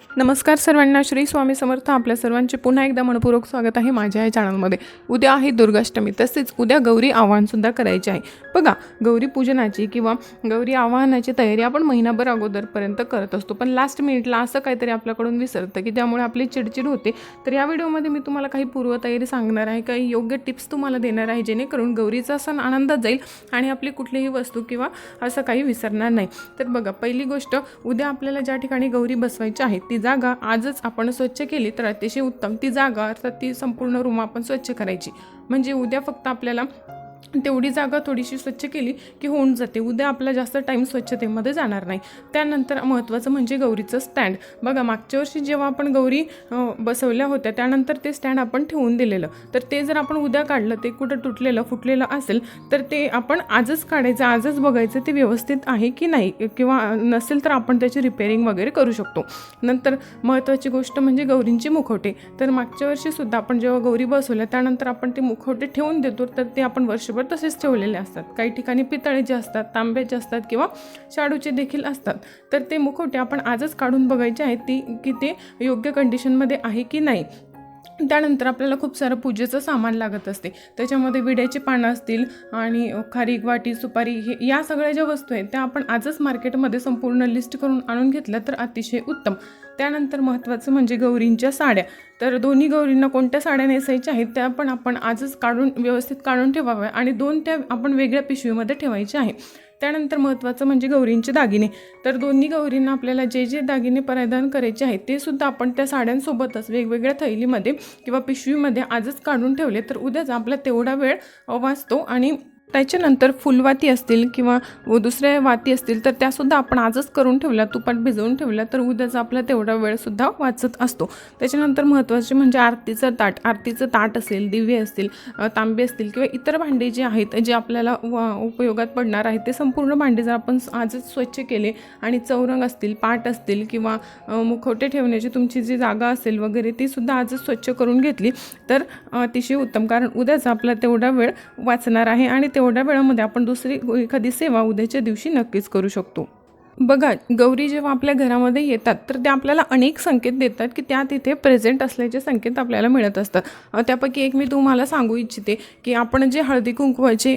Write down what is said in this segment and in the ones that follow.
नमस्कार सर्वांना श्री स्वामी समर्थ आपल्या सर्वांचे पुन्हा एकदा मनपूर्वक स्वागत आहे माझ्या या चॅनलमध्ये उद्या आहे दुर्गाष्टमी तसेच उद्या गौरी आव्हानसुद्धा करायचे आहे. बघा गौरी पूजनाची किंवा गौरी आवाहनाची तयारी आपण महिनाभर अगोदरपर्यंत करत असतो. पण लास्ट मिनिटला असं काहीतरी आपल्याकडून विसरतं की त्यामुळे आपली चिडचिड होते. तर या व्हिडिओमध्ये मी तुम्हाला काही पूर्वतयारी सांगणार आहे काही योग्य टिप्स तुम्हाला देणार आहे जेणेकरून गौरीचा सण आनंदात जाईल आणि आपली कुठलीही वस्तू किंवा असं काही विसरणार नाही. तर बघा पहिली गोष्ट उद्या आपल्याला ज्या ठिकाणी गौरी बसवायची आहे ती जागा आजच आपण स्वच्छ केली तर अतिशय उत्तम. ती जागा अर्थात ती संपूर्ण रूम आपण स्वच्छ करायची. म्हणजे उद्या फक्त आपल्याला तेवढी जागा थोडीशी स्वच्छ केली की होऊन जाते. उद्या आपला जास्त टाईम स्वच्छतेमध्ये जाणार नाही. त्यानंतर महत्त्वाचं म्हणजे गौरीचं स्टँड बघा मागच्या वर्षी जेव्हा आपण गौरी बसवल्या होत्या त्यानंतर ते स्टँड आपण ठेवून दिलेलं. तर ते जर आपण उद्या काढलं ते कुठं तुटलेलं फुटलेलं असेल तर ते आपण आजच काढायचं आजच बघायचं ते व्यवस्थित आहे की नाही? किंवा नसेल तर आपण त्याची रिपेअरिंग वगैरे करू शकतो. नंतर महत्त्वाची गोष्ट म्हणजे गौरींची मुखवटे. तर मागच्या वर्षीसुद्धा आपण जेव्हा गौरी बसवल्या त्यानंतर आपण ते मुखवटे ठेवून देतो तर ते आपण वर्षभर तसेच ठेवलेले असतात. काही ठिकाणी पितळेचे असतात तांब्याचे असतात किंवा शाडूचे देखील असतात. तर ते मुखवटे आपण आजच काढून बघायचे आहेत ती की ते योग्य कंडिशनमध्ये आहे की नाही. त्यानंतर आपल्याला खूप सारं पूजेचं सामान लागत असते. त्याच्यामध्ये विड्याची पानं असतील आणि खारीक वाटी सुपारी हे या सगळ्या ज्या वस्तू आहेत त्या आपण आजच मार्केटमध्ये संपूर्ण लिस्ट करून आणून घेतल्या तर अतिशय उत्तम. त्यानंतर महत्त्वाचं म्हणजे गौरींच्या साड्या. तर दोन्ही गौरींना कोणत्या साड्या नेसायच्या आहेत त्या पण आपण आजच काढून व्यवस्थित काढून ठेवाव्या आणि दोन त्या आपण वेगळ्या पिशवीमध्ये ठेवायच्या आहे त्यानंतर महत्त्वाचं म्हणजे गौरींचे दागिने. तर दोन्ही गौरींना आपल्याला जे जे दागिने परिधान करायचे आहेत ते सुद्धा आपण त्या साड्यांसोबतच वेगवेगळ्या थैलीमध्ये किंवा पिशवीमध्ये आजच काढून ठेवले तर उद्याच आपला तेवढा वेळ वाचतो आणि त्याच्यानंतर फुलवाती असतील किंवा व दुसऱ्या वाती असतील तर त्यासुद्धा आपण आजच करून ठेवल्या तुपात भिजवून ठेवल्या तर उद्याचा आपला तेवढा वेळसुद्धा वाचत असतो. त्याच्यानंतर महत्त्वाचे म्हणजे आरतीचं ताट आरतीचं ताट असेल दिवे असतील तांबे असतील किंवा इतर भांडे जे आहेत जे आपल्याला व उपयोगात पडणार आहेत ते संपूर्ण भांडे जर आपण आजच स्वच्छ केले आणि चौरंग असतील पाट असतील किंवा मुखवटे ठेवण्याची तुमची जी जागा असेल वगैरे ती सुद्धा आजच स्वच्छ करून घेतली तर अतिशय उत्तम. कारण उद्याचा आपला तेवढा वेळ वाचणार आहे आणि तेवढ्या वेळामध्ये आपण दुसरी एखादी सेवा उद्याच्या दिवशी नक्कीच करू शकतो. बघा गौरी जेव्हा आपल्या घरामध्ये येतात तर त्या आपल्याला अनेक संकेत देतात की त्या तिथे प्रेझेंट असल्याचे संकेत आपल्याला मिळत असतात. त्यापैकी एक मी तुम्हाला सांगू इच्छिते की आपण जे हळदी कुंकवाचे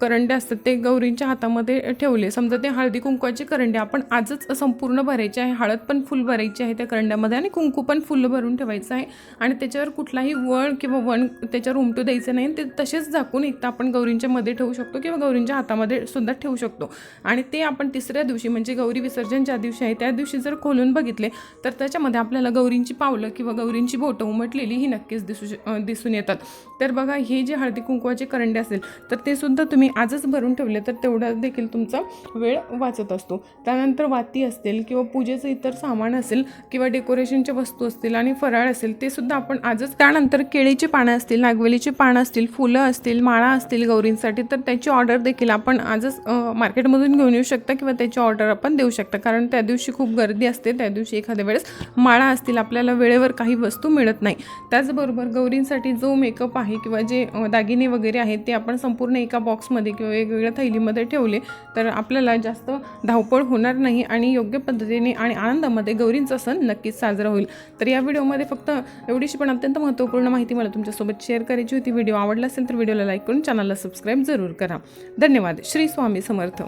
करंडे असतात ते गौरींच्या हातामध्ये ठेवले. समजा ते हळदी कुंकवाचे करंडे आपण आजच संपूर्ण भरायचे आहे हळद पण फुल भरायची आहे त्या करंड्यामध्ये आणि कुंकू पण फुल भरून ठेवायचं आहे. आणि त्याच्यावर कुठलाही वळ किंवा वण त्याच्यावर उमटू द्यायचं नाही ते तसेच झाकून एक तर आपण गौरींच्या मध्ये ठेवू शकतो किंवा गौरींच्या हातामध्ये सुद्धा ठेवू शकतो. आणि ते आपण तिसऱ्या दिवशी म्हणजे गौरी विसर्जन ज्या दिवशी आहे त्या दिवशी जर खोलून बघितले तर त्याच्यामध्ये आपल्याला गौरींची पावलं किंवा गौरींची बोटं उमटलेली ही नक्कीच दिसू श- दिसून येतात. तर बघा हे जे हळदी कुंकवाचे करंडे असेल तर ते सुद्धा तुम्ही आजच भरून ठेवले तर तेवढा देखील तुमचा वेळ वाचत असतो. त्यानंतर वाती असतील किंवा पूजेचं इतर सामान असेल किंवा डेकोरेशनच्या वस्तू असतील आणि फराळ असेल ते सुद्धा आपण आजच त्यानंतर केळीची पानं असतील नागवेलीची पानं असतील फुलं असतील माळा असतील गौरींसाठी तर त्याची ऑर्डर देखील आपण आजच मार्केटमधून घेऊन येऊ शकता किंवा त्याची ऑर्डर आपण देऊ शकता. कारण त्या दिवशी खूप गर्दी असते त्या दिवशी एखाद्या वेळेस माळा असतील आपल्याला वेळेवर काही वस्तू मिळत नाही. त्याचबरोबर गौरींसाठी जो मेकअप आहे किंवा जे दागिने वगैरे आहेत ते आपण संपूर्ण एका बॉक्समध्ये किंवा वेगवेगळ्या थैलीमध्ये ठेवले तर आपल्याला जास्त धावपळ होणार नाही आणि योग्य पद्धतीने आणि आनंदामध्ये गौरींचा सण नक्कीच साजरा होईल. तर या व्हिडिओमध्ये फक्त एवढीशी पण अत्यंत महत्त्वपूर्ण माहिती मला तुमच्यासोबत शेअर करायची होती. व्हिडिओ आवडला असेल तर व्हिडिओला लाईक करून चॅनलला सबस्क्राईब जरूर करा. धन्यवाद. श्री स्वामी समर्थ.